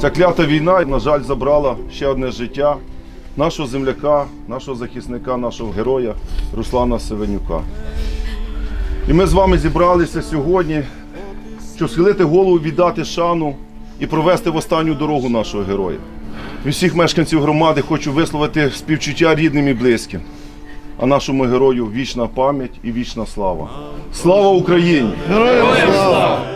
Ця клята війна, на жаль, забрала ще одне життя нашого земляка, нашого захисника, нашого героя Руслана Севенюка. І ми з вами зібралися сьогодні, щоб схилити голову, віддати шану і провести в останню дорогу нашого героя. Від всіх мешканців громади хочу висловити співчуття рідним і близьким. А нашому герою вічна пам'ять і вічна слава. Слава Україні! Героям слава!